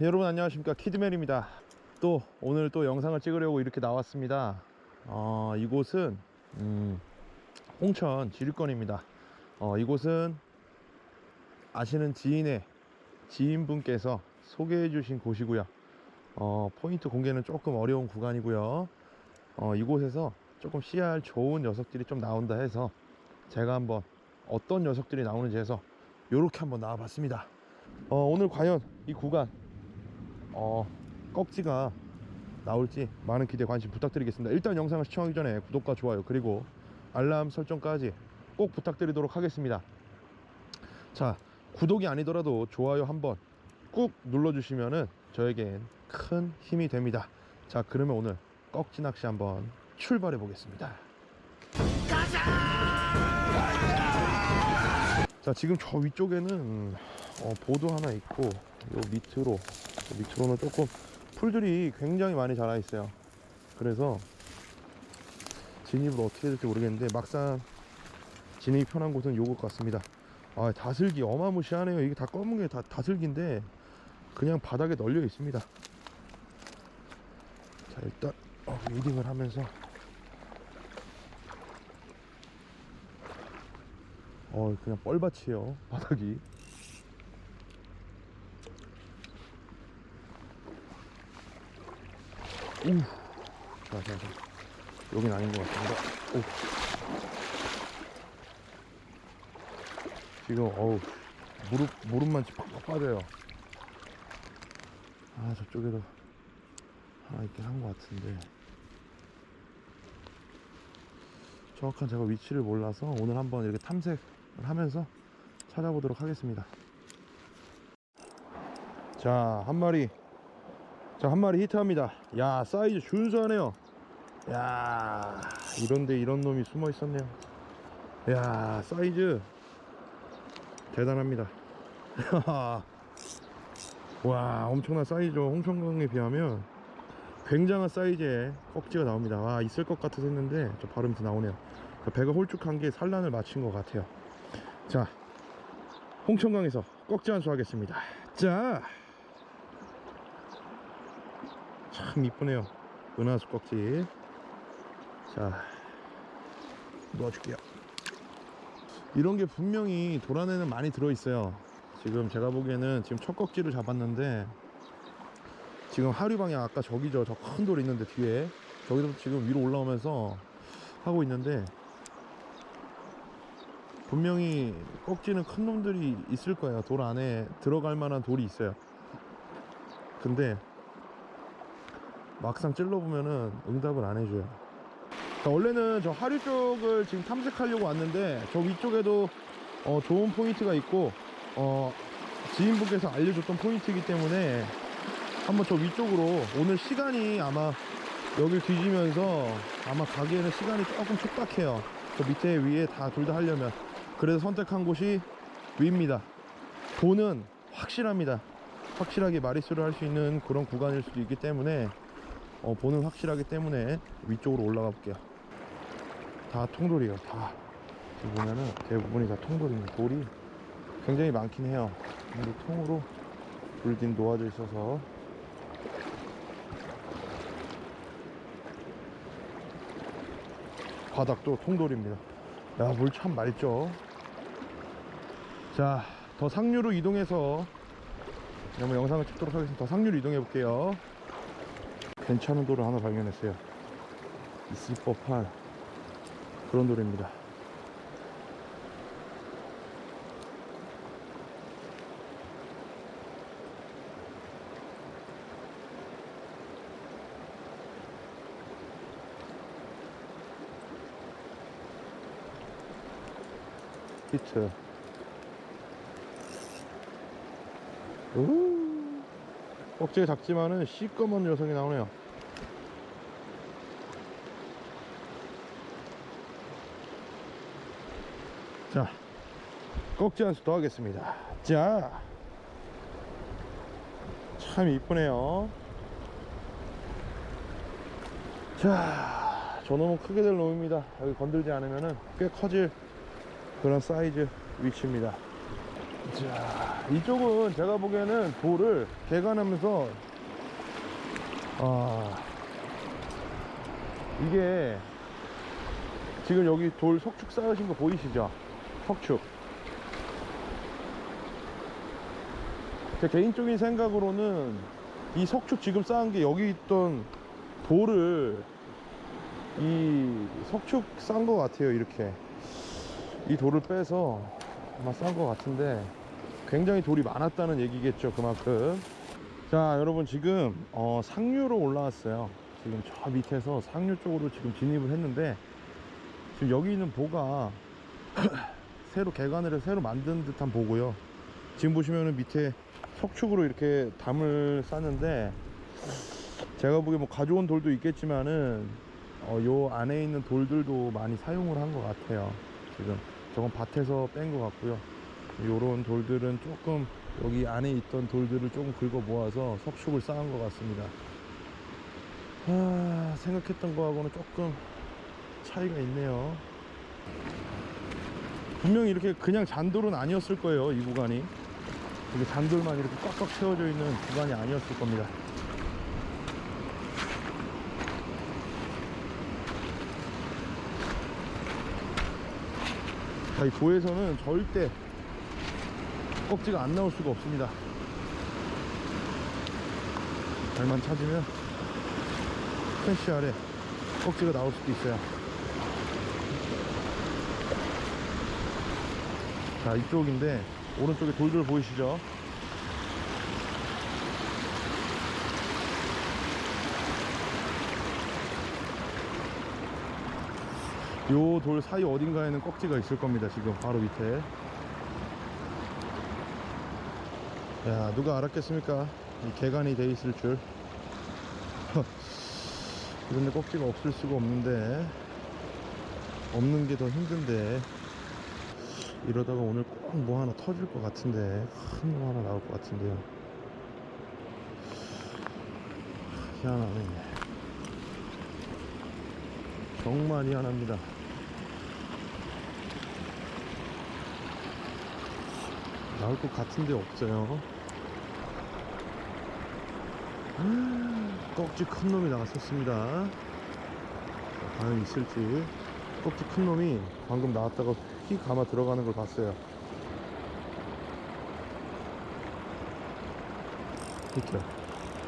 여러분 안녕하십니까? 키드맨입니다. 또 오늘 또 영상을 찍으려고 이렇게 나왔습니다. 어, 이곳은 음, 홍천 지류권입니다. 어, 이곳은 아시는 지인의 지인분께서 소개해 주신 곳이고요. 어, 포인트 공개는 조금 어려운 구간이고요. 어, 이곳에서 조금 CR 좋은 녀석들이 좀 나온다 해서 제가 한번 어떤 녀석들이 나오는지 해서 요렇게 한번 나와 봤습니다. 어, 오늘 과연 이 구간 어, 꺽지가 나올지 많은 기대 관심 부탁드리겠습니다. 일단 영상을 시청하기 전에 구독과 좋아요 그리고 알람 설정까지 꼭 부탁드리도록 하겠습니다. 자 구독이 아니더라도 좋아요 한번 꾹 눌러주시면은 저에겐 큰 힘이 됩니다. 자 그러면 오늘 꺽지 낚시 한번 출발해 보겠습니다. 자! 지금 저 위쪽에는 어, 보도 하나 있고 요 밑으로 요 밑으로는 조금 풀들이 굉장히 많이 자라 있어요. 그래서 진입을 어떻게 해야 될지 모르겠는데 막상 진입이 편한 곳은 요것 같습니다. 아 다슬기 어마무시하네요. 이게 다 검은 게 다 다슬기인데 그냥 바닥에 널려 있습니다. 자 일단 어, 리딩을 하면서. 어 그냥 뻘밭이에요 바닥이 우. 자, 자, 자. 여긴 아닌 것 같습니다. 오. 지금, 어우, 무릎, 무릎만 팍팍 빠져요. 아, 저쪽에도 하나 있긴 한 것 같은데. 정확한 제가 위치를 몰라서 오늘 한번 이렇게 탐색을 하면서 찾아보도록 하겠습니다. 자, 한 마리 자, 한 마리 히트합니다. 야, 사이즈 준수하네요. 야, 이런데 이런 놈이 숨어 있었네요. 야, 사이즈 대단합니다. 와, 엄청난 사이즈죠. 홍천강에 비하면 굉장한 사이즈의 꺽지가 나옵니다. 와, 있을 것 같아서 했는데 저 바로 밑에 나오네요. 그 배가 홀쭉한 게 산란을 마친 것 같아요. 자, 홍천강에서 꺽지 한수 하겠습니다. 자, 참 이쁘네요. 은하수 꺽지. 자 놓아줄게요. 이런 게 분명히 돌 안에는 많이 들어있어요. 지금 제가 보기에는 지금 첫 꺽지를 잡았는데 지금 하류 방향 아까 저기죠. 저 큰 돌 있는데 뒤에. 저기서 지금 위로 올라오면서 하고 있는데 분명히 꺽지는 큰 놈들이 있을 거예요. 돌 안에 들어갈 만한 돌이 있어요. 근데 막상 찔러보면은 응답을 안 해줘요. 자, 원래는 저 하류 쪽을 지금 탐색하려고 왔는데 저 위쪽에도 어, 좋은 포인트가 있고 어, 지인분께서 알려줬던 포인트이기 때문에 한번 저 위쪽으로 오늘 시간이 아마 여길 뒤지면서 아마 가기에는 시간이 조금 촉박해요. 저 밑에 위에 다 둘 다 하려면 그래서 선택한 곳이 위입니다. 도는 확실합니다. 확실하게 마리수를 할 수 있는 그런 구간일 수도 있기 때문에 어, 보는 확실하기 때문에 위쪽으로 올라가 볼게요. 다 통돌이에요. 다. 지금 보면은 대부분이 다 통돌입니다. 돌이 굉장히 많긴 해요. 근데 통으로 불딘 놓아져 있어서 바닥도 통돌입니다. 야, 물 참 맑죠? 자, 더 상류로 이동해서 한번 영상을 찍도록 하겠습니다. 더 상류로 이동해 볼게요. 괜찮은 돌을 하나 발견했어요. 있을 법한 그런 돌입니다. 히트. 우 꺽지가 작지만은 시꺼먼 녀석이 나오네요. 자, 꺽지 한 수 더 하겠습니다. 자, 참 이쁘네요. 자, 저놈은 크게 될 놈입니다. 여기 건들지 않으면은 꽤 커질 그런 사이즈 위치입니다. 자, 이쪽은 제가 보기에는 돌을 개간하면서 아 이게 지금 여기 돌 석축 쌓으신 거 보이시죠? 석축. 제 개인적인 생각으로는 이 석축 지금 쌓은 게 여기 있던 돌을 이 석축 싼거 같아요 이렇게 이 돌을 빼서 아마 싼거 같은데 굉장히 돌이 많았다는 얘기겠죠 그만큼. 자 여러분 지금 어, 상류로 올라왔어요. 지금 저 밑에서 상류 쪽으로 지금 진입을 했는데 지금 여기 있는 보가 새로 개관을 해서 새로 만든 듯한 보고요. 지금 보시면은 밑에 석축으로 이렇게 담을 쌌는데 제가 보기에 뭐 가져온 돌도 있겠지만은 어, 요 안에 있는 돌들도 많이 사용을 한 것 같아요 지금 저건 밭에서 뺀 것 같고요. 요런 돌들은 조금 여기 안에 있던 돌들을 조금 긁어 모아서 석축을 쌓은 것 같습니다. 아, 생각했던 거하고는 조금 차이가 있네요. 분명히 이렇게 그냥 잔돌은 아니었을 거예요 이 구간이. 이게 잔돌만 이렇게 꽉꽉 채워져 있는 구간이 아니었을 겁니다 자, 이 보에서는 절대 꺽지가 안 나올 수가 없습니다. 발만 찾으면 펜시 아래 꺽지가 나올 수도 있어요. 자, 이쪽인데 오른쪽에 돌들 보이시죠? 요 돌 사이 어딘가에는 꺽지가 있을 겁니다. 지금 바로 밑에. 야, 누가 알았겠습니까? 이 개간이 돼 있을 줄. 이런데 꺽지가 없을 수가 없는데. 없는 게 더 힘든데. 이러다가 오늘 꼭 뭐 하나 터질 것 같은데. 큰 거 하나 나올 것 같은데요. 희한하네. 정말 희한합니다. 나올 것 같은데 없어요. 음, 꺽지 큰 놈이 나왔었습니다. 자, 과연 있을지. 꺽지 큰 놈이 방금 나왔다가 휙 감아 들어가는 걸 봤어요. 히트.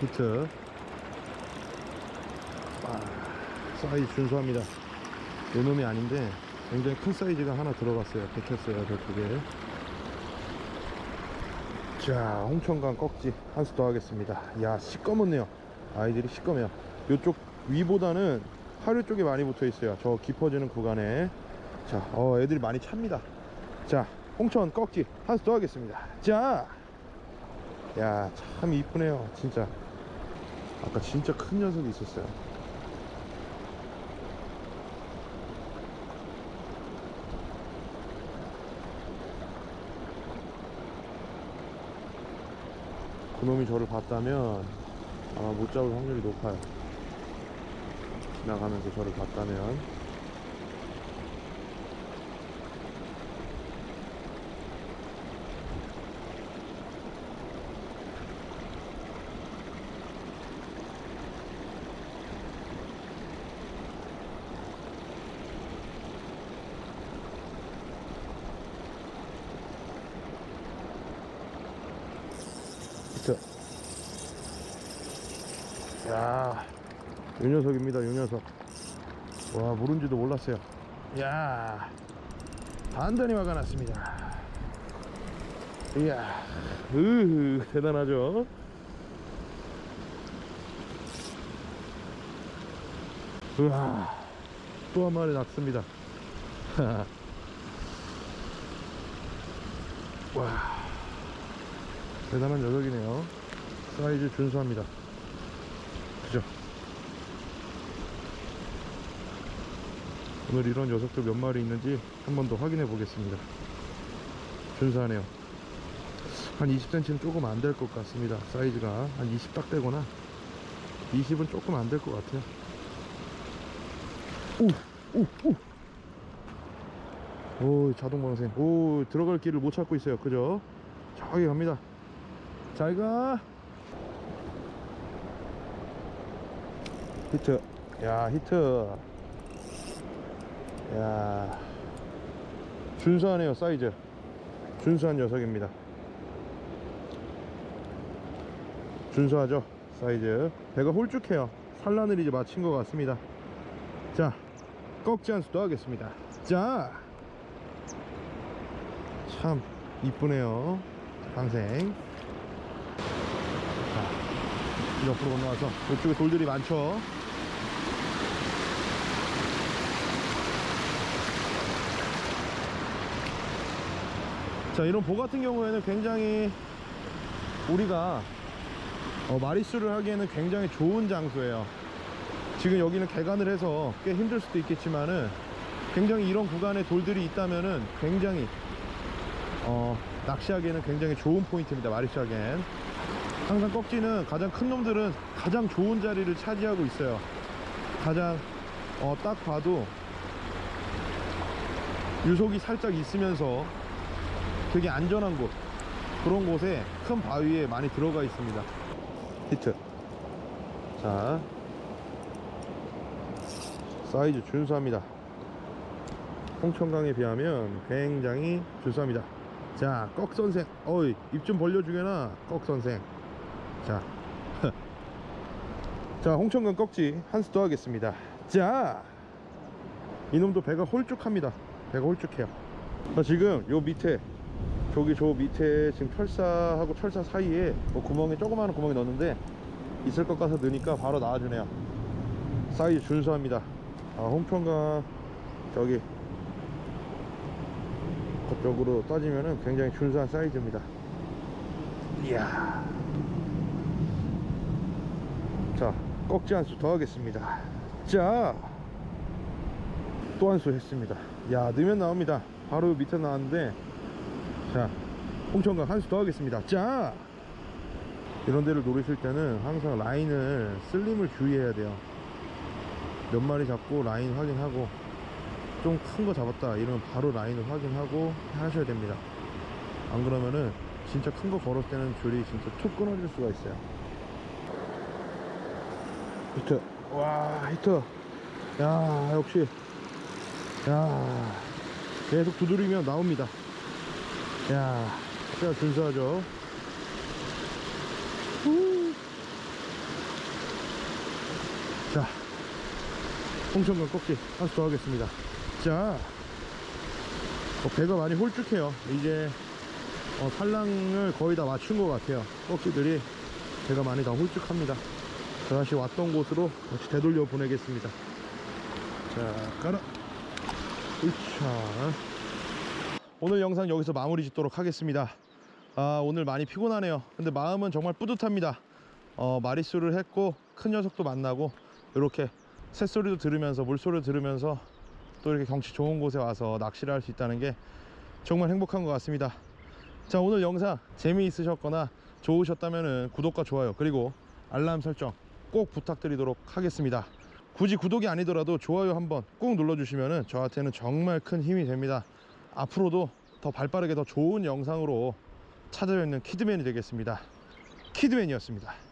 히트. 아, 사이즈 준수합니다. 요 놈이 아닌데 굉장히 큰 사이즈가 하나 들어갔어요. 백혔어요, 저쪽에. 자, 홍천강 꺽지 한 수 더 하겠습니다. 야, 시꺼멓네요. 아이들이 시꺼매요. 요쪽 위보다는 하류 쪽에 많이 붙어 있어요. 저 깊어지는 구간에. 자, 어, 애들이 많이 찹니다. 자, 홍천 꺽지 한 수 더 하겠습니다. 자, 야, 참 이쁘네요. 진짜. 아까 진짜 큰 녀석이 있었어요. 그놈이 저를 봤다면 아마 못 잡을 확률이 높아요. 지나가면서 저를 봤다면 야, 요 녀석입니다, 요 녀석. 와, 모른지도 몰랐어요. 야, 단단히 막아놨습니다. 이야, 으 대단하죠? 우와, 또한 마리 났습니다. 와. 대단한 녀석이네요. 사이즈 준수합니다. 그죠? 오늘 이런 녀석들 몇 마리 있는지 한 번 더 확인해 보겠습니다. 준수하네요. 한 20cm는 조금 안 될 것 같습니다. 사이즈가 한 20 딱 되거나 20은 조금 안 될 것 같아요. 오, 오, 오. 오, 자동 방생. 오, 들어갈 길을 못 찾고 있어요. 그죠? 저기 갑니다 잘가 히트 야 히트 야. 준수하네요 사이즈. 준수한 녀석입니다. 준수하죠 사이즈. 배가 홀쭉해요. 산란을 이제 마친 것 같습니다. 자 꺽지 한 수도 하겠습니다. 자. 참 이쁘네요. 방생. 자 옆으로 건너와서 이쪽에 돌들이 많죠 자 이런 보 같은 경우에는 굉장히 우리가 어, 마리수를 하기에는 굉장히 좋은 장소예요. 지금 여기는 개간을 해서 꽤 힘들 수도 있겠지만은 굉장히 이런 구간에 돌들이 있다면은 굉장히 어, 낚시하기에는 굉장히 좋은 포인트입니다 마리수하기엔. 항상 꺽지는 가장 큰 놈들은 가장 좋은 자리를 차지하고 있어요. 가장 어, 딱 봐도 유속이 살짝 있으면서 되게 안전한 곳. 그런 곳에 큰 바위에 많이 들어가 있습니다. 히트. 자. 사이즈 준수합니다. 홍천강에 비하면 굉장히 준수합니다. 자 꺽선생. 어이 입 좀 벌려주게나 꺽선생. 자, 자 홍천강 꺽지 한수 더 하겠습니다. 자. 이놈도 배가 홀쭉합니다. 배가 홀쭉해요. 자, 지금 요 밑에 저기 저 밑에 지금 철사하고 철사 사이에 뭐 구멍에 조그마한 구멍이 넣었는데 있을 것 같아서 넣으니까 바로 나와주네요. 사이즈 준수합니다. 아, 홍천강 저기 그쪽으로 따지면은 굉장히 준수한 사이즈입니다. 이야. 자 꺽지 한 수 더 하겠습니다. 자 또 한 수 했습니다. 야 넣으면 나옵니다. 바로 밑에 나왔는데 자 홍천강 한 수 더 하겠습니다. 자 이런 데를 노리실 때는 항상 라인을 슬림을 주의해야 돼요. 몇 마리 잡고 라인 확인하고 좀 큰 거 잡았다 이러면 바로 라인을 확인하고 하셔야 됩니다. 안 그러면은 진짜 큰 거 걸었을 때는 줄이 진짜 툭 끊어질 수가 있어요. 히트. 와 히트. 야 역시. 야 계속 두드리면 나옵니다 야 진짜 준수하죠. 후. 자 홍천강 꺽지 한 수 더 하겠습니다. 자 어, 배가 많이 홀쭉해요. 이제 어, 산랑을 거의 다 맞춘 것 같아요. 꺽지들이 배가 많이 다 홀쭉합니다. 자, 다시 왔던 곳으로 다시 되돌려 보내겠습니다. 자 가라. 으차 오늘 영상 여기서 마무리 짓도록 하겠습니다. 아 오늘 많이 피곤하네요. 근데 마음은 정말 뿌듯합니다. 어, 마리수를 했고 큰 녀석도 만나고 이렇게 새소리도 들으면서 물소리도 들으면서 또 이렇게 경치 좋은 곳에 와서 낚시를 할 수 있다는 게 정말 행복한 것 같습니다. 자 오늘 영상 재미있으셨거나 좋으셨다면 구독과 좋아요 그리고 알람 설정 꼭 부탁드리도록 하겠습니다. 굳이 구독이 아니더라도 좋아요 한번 꼭 눌러주시면 저한테는 정말 큰 힘이 됩니다 앞으로도 더 발빠르게 더 좋은 영상으로 찾아뵙는 키드맨이 되겠습니다. 키드맨이었습니다